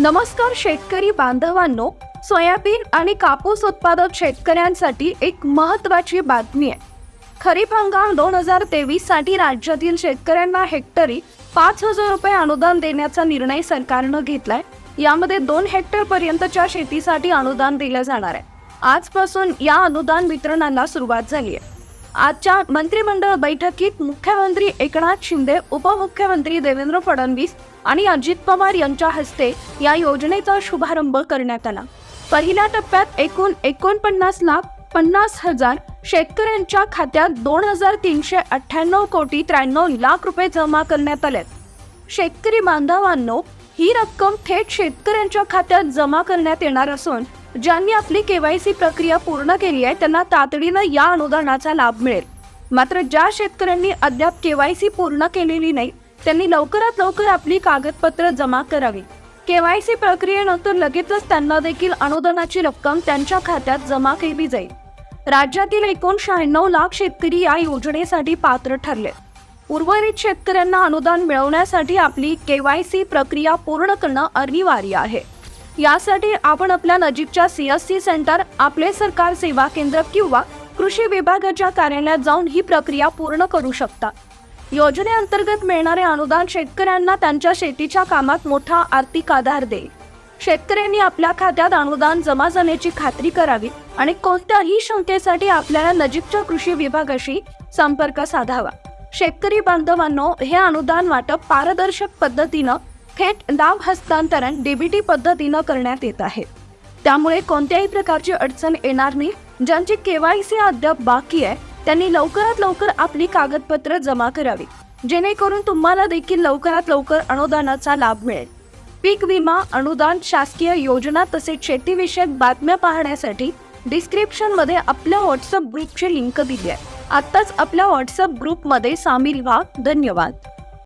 नमस्कार शेतकरी बांधवांनो सोयाबीन आणि कापूस उत्पादक शेतकऱ्यांसाठी एक महत्त्वाची बातमी आहे. खरीप हंगाम दोन हजार तेवीससाठी राज्यातील शेतकऱ्यांना हेक्टरी पाच हजार रुपये अनुदान देण्याचा निर्णय सरकारनं घेतलाय. यामध्ये दोन हेक्टर पर्यंतच्या शेतीसाठी अनुदान दिलं जाणार आहे. आजपासून या अनुदान वितरणाला सुरुवात झाली आहे. आजच्या मंत्रिमंडळ बैठकीत मुख्यमंत्री एकनाथ शिंदे उपमुख्यमंत्री देवेंद्र फडणवीस आणि अजित पवार यांच्या हस्ते या योजनेचा शुभारंभ करण्यात आला. पहिल्या टप्प्यात एकूण एकोणपन्नास लाख पन्नास हजार शेतकऱ्यांच्या खात्यात दोन हजार तीनशे अठ्ठ्याण्णव कोटी त्र्याण्णव लाख रुपये जमा करण्यात आलेत शेतकरी बांधवांनो ही रक्कम थेट शेतकऱ्यांच्या खात्यात जमा करण्यात येणार असून ज्यांनी आपली केवायसी प्रक्रिया पूर्ण केली आहे त्यांना तातडीनं या अनुदानाचा लाभ मिळेल. मात्र ज्या शेतकऱ्यांनी अद्याप केवायसी पूर्ण केलेली नाही त्यांनी लवकरात लवकर आपली कागदपत्र जमा करावी. केवायसी प्रक्रियेनंतर लगेचच त्यांना देखील अनुदानाची रक्कम त्यांच्या खात्यात जमा केली जाईल. राज्यातील एकूण शहाण्णव लाख शेतकरी या योजनेसाठी पात्र ठरले. उर्वरित शेतकऱ्यांना अनुदान मिळवण्यासाठी आपली केवायसी प्रक्रिया पूर्ण करणं अनिवार्य आहे. यासाठी आपण आपल्या नजीकच्या सीएससी सेंटर आपले सरकार सेवा केंद्र किंवा कृषी विभागाच्या कार्यालयात जाऊन ही प्रक्रिया पूर्ण करू शकता. योजनेअंतर्गत मिळणारे अनुदान शेतकऱ्यांना त्यांच्या शेतीच्या कामात मोठा आर्थिक आधार देईल. शेतकऱ्यांनी आपल्या खात्यात अनुदान जमा झाल्याची खात्री करावी आणि कोणत्याही शंकेसाठी आपल्याला नजीकच्या कृषी विभागाशी संपर्क साधावा. शेतकरी बांधवांनो हे अनुदान वाटप पारदर्शक पद्धतीनं थेट लाभ हस्तांतरण डीबीटी पद्धतीनं करण्यात येत आहे. त्यामुळे कोणत्याही प्रकारची अडचण येणार नाही. ज्यांची केवायसी अद्याप बाकी आहे त्यांनी लवकरात लवकर आपली कागदपत्र जमा करावी. जेणेकरून तुम्हाला देखील लवकरात लवकर अनुदानाचा लाभ मिळेल. पीक विमा अनुदान शासकीय योजना तसेच शेतीविषयक बातम्या पाहण्यासाठी डिस्क्रिप्शनमध्ये आपल्या व्हॉट्सअप ग्रुपची लिंक दिली आहे. आत्ताच आपल्या व्हॉट्सअप ग्रुपमध्ये सामील व्हा. धन्यवाद.